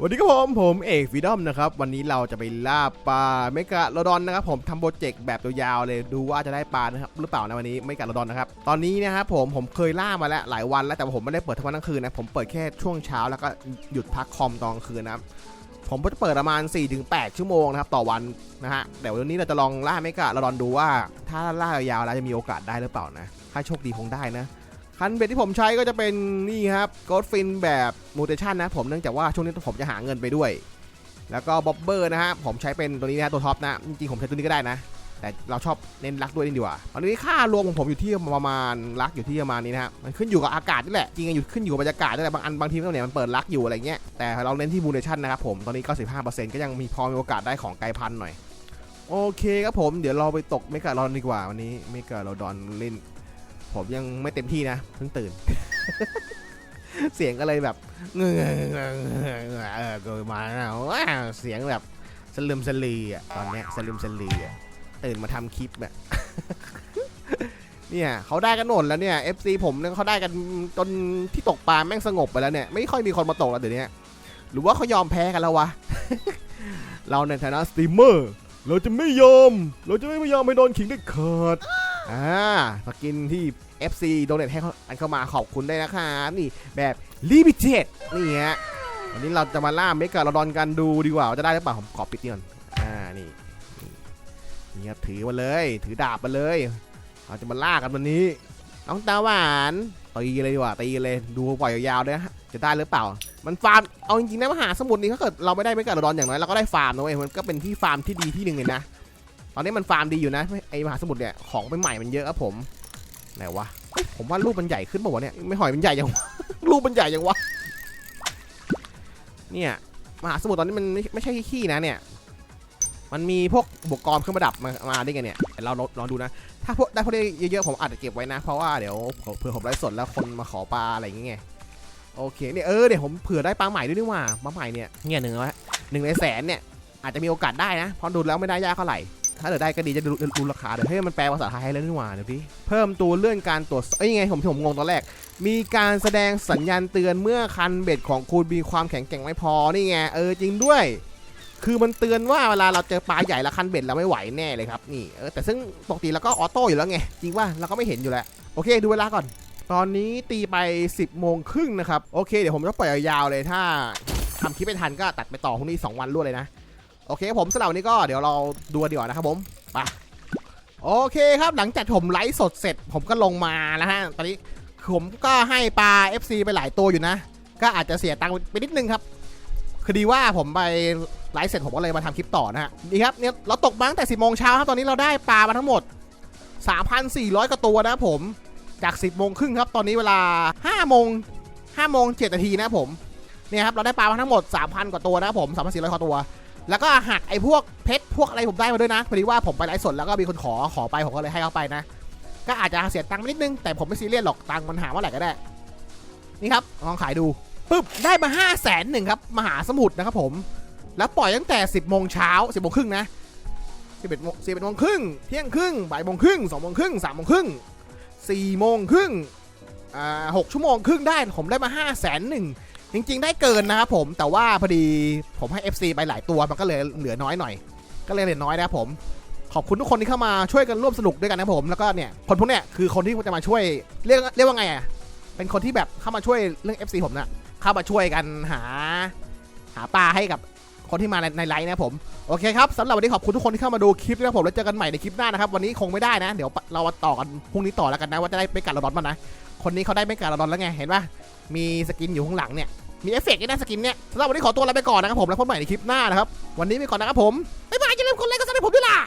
วันนี้ก็ผมผมเอกฟีดอมนะครับ วันนี้เราจะไปล่าปลาเมกะโลดอนนะครับผมทำโปรเจกต์แบบยาวๆเลยดูว่าจะได้ปลานะครับหรือเปล่านะวันนี้เมกะโลดอนนะครับตอนนี้นะครับผมผมเคยล่ามาแล้วหลายวันแล้วแต่ว่าผมไม่ได้เปิดทั้งวันทั้งคืนนะผมเปิดแค่ช่วงเช้าแล้วก็หยุดพักคอมตอนกลางคืนนะครับผมก็จะเปิดประมาณ 4-8 ชั่วโมงนะครับต่อวันนะฮะเดี๋ยววันนี้เราจะลองล่าเมกะโลดอนดูว่า ถ้าล่ายาวๆแล้วจะมีโอกาสได้หรือเปล่านะถ้าโชคดีคงได้นะ คันเบ็ดที่ผมใช้ก็จะเป็นนี่ครับโกดฟินแบบมูเทชันนะผมเนื่องจากว่าช่วงนี้ผมจะหาเงินไปด้วย แล้วก็บ๊อบเบอร์นะฮะผมใช้เป็นตัวนี้นะตัวท็อปนะ จริงๆผมใช้ตัวนี้ก็ได้นะ แต่เราชอบเน้นรักด้วยนี่ดีกว่าตอนนี้ค่ารวมของผมอยู่ที่ประมาณรักอยู่ที่ประมาณนี้นะฮะมันขึ้นอยู่กับอากาศนี่แหละจริงๆอยู่ขึ้นอยู่กับบรรยากาศนี่แหละบางอันบางทีเนี่ยมันเปิดรักอยู่อะไรเงี้ยแต่เราเน้นที่มูเทชันนะครับผมตอนนี้95%ก็ยังมีพอมีโอกาสได้ของไกลพันหน่อยโอเคครับผมเดี๋ยวเราไปตกเมกาลอนดีกว่าวันนี้เมกาลอนเล่น ผมยังไม่เต็มที่นะเพิ่งตื่น เสียงก็เลยแบบเงือเออเกิดมาแล้วว้าเสียงแบบสลืมสลืออะตอนเนี้ยสลืมสลืออะตื่นมาทำคลิปอะเนี่ยเขาได้กันหมดแล้วเนี่ย FC ผมเนี่ยเขาได้กันจนที่ตกปลาแม่งสงบไปแล้วเนี่ยไม่ค่อยมีคนมาตกแล้วเดี๋ยวนี้หรือว่าเขายอมแพ้กันแล้ววะเราในฐานะสตรีมเมอร์เราจะไม่ยอม เราจะไม่ยอมไม่โดนขิงได้ขาด อ่าสกินที่ FC โดเนทให้เขาอันเข้ามาขอบคุณได้นะครับนี่แบบลิมิเต็ดนี่ฮะวันนี้เราจะมาล่าเมกาโลดอนกันดูดีกว่าจะได้หรือเปล่าผมขอปิดนี่ก่อนอ่านี่นี่ครับถือมาเลย ถือดาบมาเลยเราจะมาล่ากันวันนี้น้องตาหวานตีเลยดีกว่าตีเลยดูปล่อยยาวๆด้วยนะจะได้หรือเปล่า มันฟาร์มเอาจริงๆนะมหาสมุทรนี้ถ้าเกิดเราไม่ได้เมกาโลดอนอย่างน้อยเราก็ได้ฟาร์มนะเว้ยมันก็เป็นที่ฟาร์มที่ดีที่หนึ่งเลยนะ ตอนนี้มันฟาร์มดีอยู่นะไอมหาสมุทรเนี่ยของใหม่ๆมันเยอะครับผมไหนวะผมว่ารูปมันใหญ่ขึ้นป่าวะเนี่ยไม่หอยมันใหญ่ยังรูปมันใหญ่ยังวะเนี่ยมหาสมุทรตอนนี้มันไม่ใช่ขี้นะเนี่ยมันมีพวกอุปกรณ์เครื่องประดับมามาได้ไงเนี่ยเราลองดูนะ ถ้าพวกได้พวกนี้เยอะๆผมอาจจะเก็บไว้นะ เพราะว่าเดี๋ยวเผื่อผมไลฟ์สดแล้วคนมาขอปลาอะไรอย่างเงี้ยโอเคเนี่ยเออเดี๋ยวผมเผื่อได้ปลาใหม่ด้วยนี่ว่าปลาใหม่เนี่ยเนี่ยหนึ่งละหนึ่งในแสนเนี่ยอาจจะมีโอกาสได้นะเพราะดูแล้วไม่ได้ยากเท่าไหร่ ถ้าเกิดได้ก็ดีจะดูดูราคาเดี๋ยวให้มันแปลภาษาไทยให้แล้วนี่หว่าเดี๋ยวพี่เพิ่มตัวเลื่อนการตรวจเอ้ยังไงผมผมงงตอนแรก มีการแสดงสัญญาณเตือนเมื่อคันเบ็ดของคุณมีความแข็งแกร่งไม่พอนี่ไงเออจริงด้วย คือมันเตือนว่าเวลาเราเจอปลาใหญ่ล้วคันเบ็ดเราไม่ไหวแน่เลยครับนี่เออแต่ซึ่งปกติเราก็ออโต้อยู่แล้วไงจริงว่าเราก็ไม่เห็นอยู่แล้วโอเค ดูเวลาก่อนตอนนี้ตีไป 10โมงครึ่งนะครับ โอเค เดี๋ยวผมจะปล่อยยาวๆเลยถ้าทำคลิปไม่ทันก็ตัดไปต่อพรุ่งนี้ 2 วันรวดเลยนะ โอเคผมสำหรับวันนี้ก็เดี๋ยวเราดูกันดีกว่านะครับผมไปโอเคครับหลังจากผมไลฟ์สดเสร็จ ผมก็ลงมาแล้วฮะตอนนี้ผมก็ให้ปลา FC ไปหลายตัวอยู่นะ ก็อาจจะเสียตังค์ไปนิดนึงครับคือดีว่าผมไปไลฟ์เสร็จผมก็เลยมาทำคลิปต่อนะฮะดีครับเนี่ยเราตกมาตั้งแต่10โมงเช้าครับตอนนี้เราได้ปลามาทั้งหมด 3,400กว่าตัวนะครับผมจาก 10โมงครึ่งครับตอนนี้เวลา5โมง5โมง7นาทีนะครับผมเนี่ยครับเราได้ปลามาทั้งหมด 3,000 กว่าตัวนะครับผม3,400กว่าตัว แล้วก็หักไอ้พวกเพชรพวกอะไรผมได้มาด้วยนะพอดีว่าผมไปไลฟ์สดแล้วก็มีคนขอขอไปผมก็เลยให้เขาไปนะ ก็อาจจะเสียตังค์นิดนึง แต่ผมไม่ซีเรียสหรอกตังค์มันหาเมื่อไหร่ก็ได้ นี่ครับลองขายดูปึ๊บได้มา5 0 0แสนหนึ่งครับมหาสมุทรนะครับผมแล้วปล่อยตั้งแต่ 10โมงเช้า10โมงครึ่งนะ11โมง11โมงครึ่งเที่ยงครึ่งบ่ายโมงครึ่ง2โมงครึ่ง3โมงครึ่ง4โมงครึ่งอ่า6ชั่วโมงครึ่งได้ผมได้มา5 0 0แสนหนึ่ง จริง ๆ ได้เกินนะครับผมแต่ว่าพอดีผมให้ FC ไปหลายตัวมันก็เลยเหลือน้อยหน่อย ก็เลยเหลือน้อยนะครับผม ขอบคุณทุกคนที่เข้ามาช่วยกันร่วมสนุกด้วยกันนะครับผมแล้วก็เนี่ยคนพวกเนี้ยคือคนที่จะมาช่วยเรียกเรียกว่าไงอะเป็นคนที่แบบเข้ามาช่วยเรื่อง FC ผมนะเข้ามาช่วยกันหา หาปลาให้กับคนที่มาในไลน์นะครับผมโอเคครับสำหรับวันนี้ขอบคุณทุกคนที่เข้ามาดูคลิปนะครับผมแล้วเจอกันใหม่ในคลิปหน้านะครับวันนี้คงไม่ได้นะ เดี๋ยวเรามาต่อกันพรุ่งนี้ต่อแล้วกันนะว่าจะได้ไม่กัดระดอนมานะ คนนี้เขาได้ไม่กัดระดอนแล้วไงเห็นปะมีสกินอยู่ข้างหลังเนี่ย มีเอฟเฟกต์ในสกินเนี่ยสำหรับวันนี้ขอตัวลาไปก่อนนะครับผมแล้วพบใหม่ในคลิปหน้านะครับ วันนี้ไปก่อนนะครับผมบ๊ายบายอย่าลืมกดไลค์กดซับให้ผมด้วยล่ะ